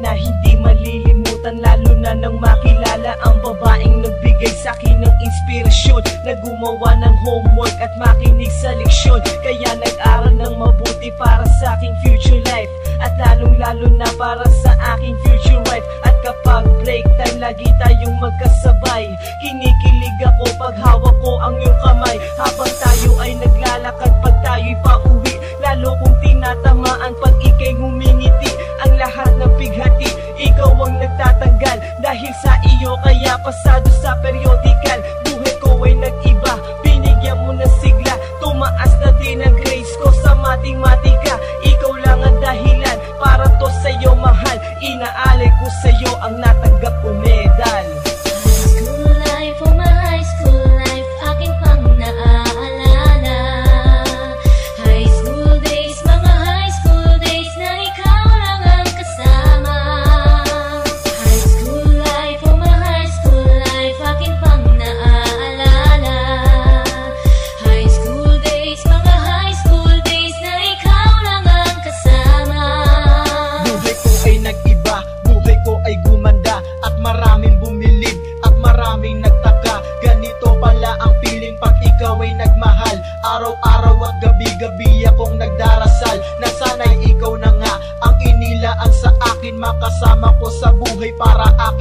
na hindi malilimutan Lalo na nang makilala ang babaeng nagbigay sa akin ng inspirasyon Na gumawa ng homework at makinig sa leksyon. Kaya nag-aral ng mabuti para sa aking future life At lalong lalo na para sa aking future wife. At kapag break time lagi tayong magkasabay Kinig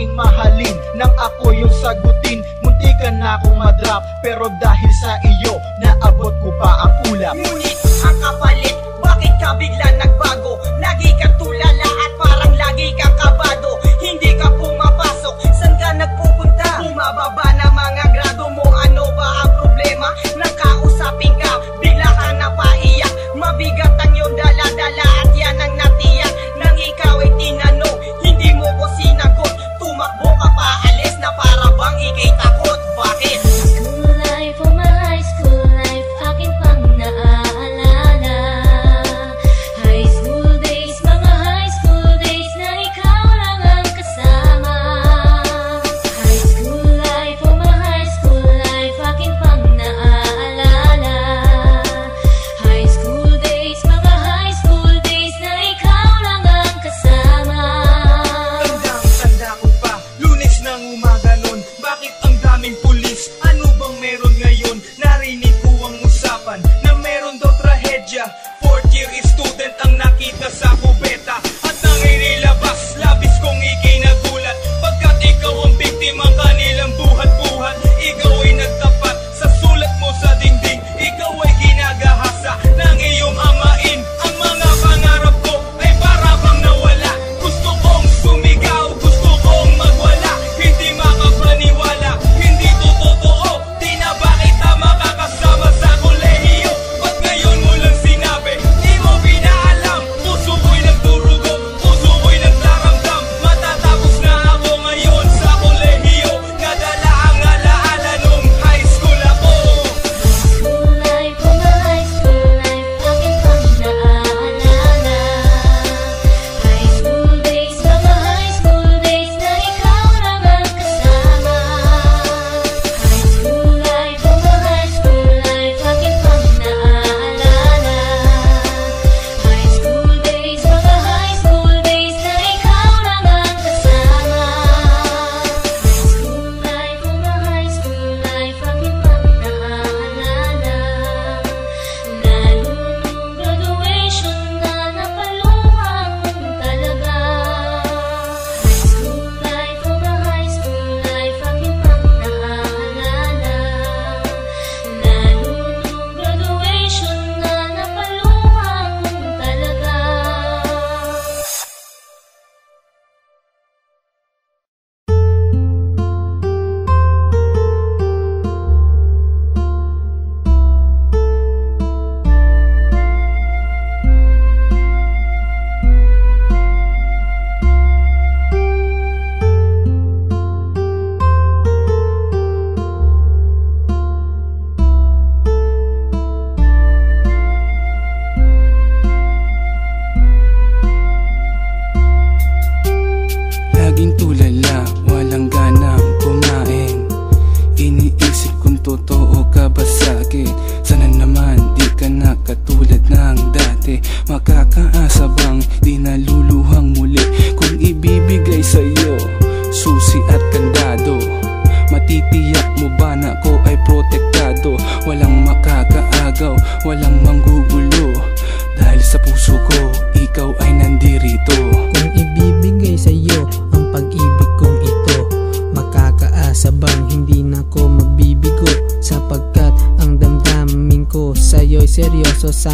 aking mahalin Nang ako yung sagutin Muntikan na akong madrop Pero dahil sa iyo Naabot ko pa ang ulap Ngunit ang kapalit Bakit ka bigla nagbago? Lagi kang tulala at parang lagi kang kabado Hindi ka pumapasok San ka nagpupunta? Bumababa police.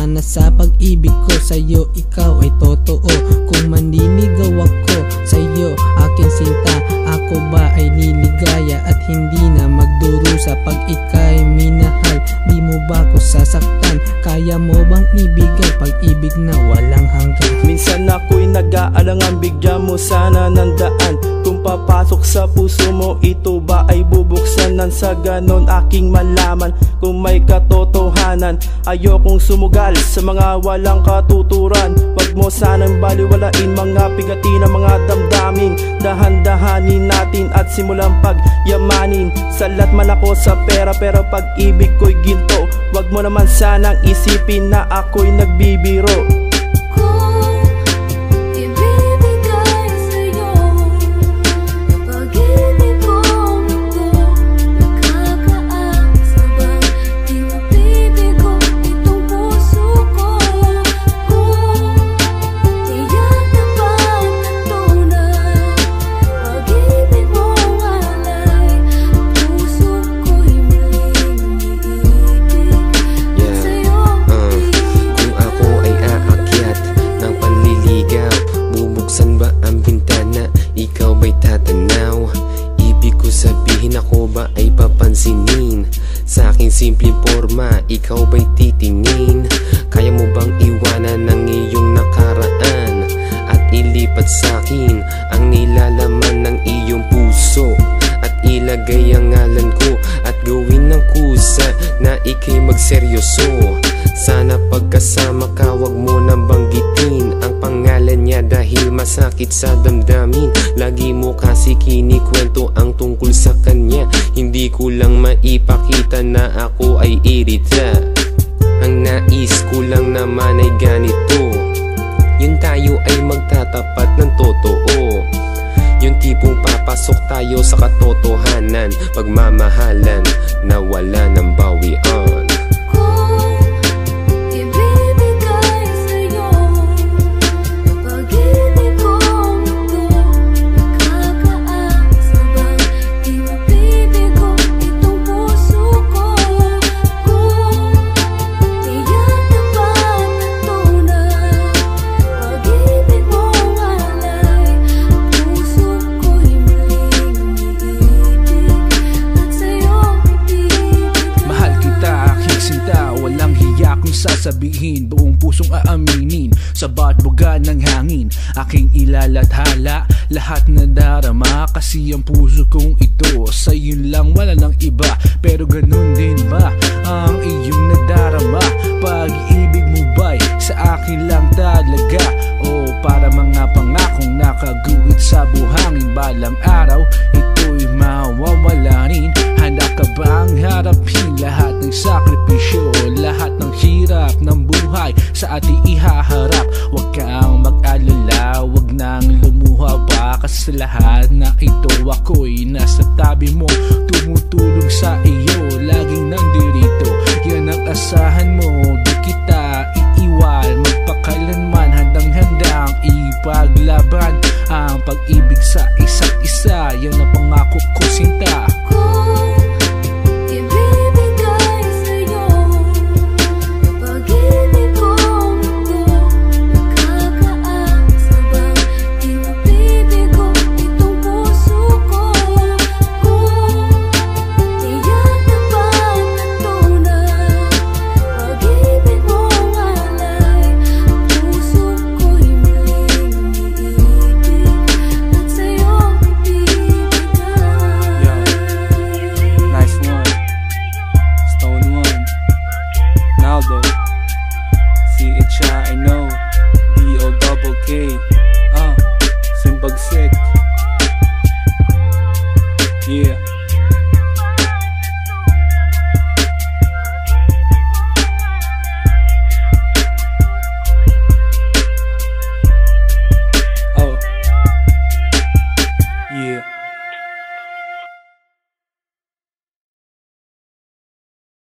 Sana sa pag-ibig ko. Sa'yo ikaw ay totoo. Kung manliligaw ako sa'yo aking sinta Ako ba ay liligaya at hindi na magdurusa Pag ika'y minahal mo ba ko sasaktan? Kaya mo bang ibigay pag-ibig na walang hanggan? Minsan ako'y nag-aalangan Bigyan mo sana ng daan. Kung papasok sa puso mo Ito ba ay bubuksan Nang sa ganon aking malaman Kung may katotohanan. Ayokong sumugal sa mga walang katuturan. Wag mo sanang baliwalain Mga pigati ng mga damdamin. Dahan-dahanin natin At simulang pagyamanin. Salat man ako sa pera Pero pag-ibig ko'y ginto Wag mo naman sanang isipin na ako'y nagbibiro papansinin? Sa aking simpleng forma, ikaw ba'y titingin? Kaya mo bang iwanan ng iyong nakaraan? At ilipat sa akin ang nilalaman ng iyong puso At ilagay ang ngalan ko at gawin ng kusa na ikay magseryoso Sana pagkasama ka wag mo niya dahil masakit sa damdamin. Lagi mo kasi kinikwento ang tungkol sa kanya. Hindi ko lang maipakita na ako ay irita. Ang nais ko lang naman ay ganito. Yun tayo ay magtatapat ng totoo. Yung tipong papasok tayo sa katotohanan Pagmamahalan hiya kung sasabihin. Buong pusong aaminin Sa bawat buga ng hangin. Aking ilalathala Lahat na darama. Kasi ang puso kong ito Sa yun lang wala nang iba. Pero ganun din ba Ang iyong nadarama? Pag-ibig mo ba'y Sa akin lang talaga? O para mga mo Tumutulong sa iyo, dia.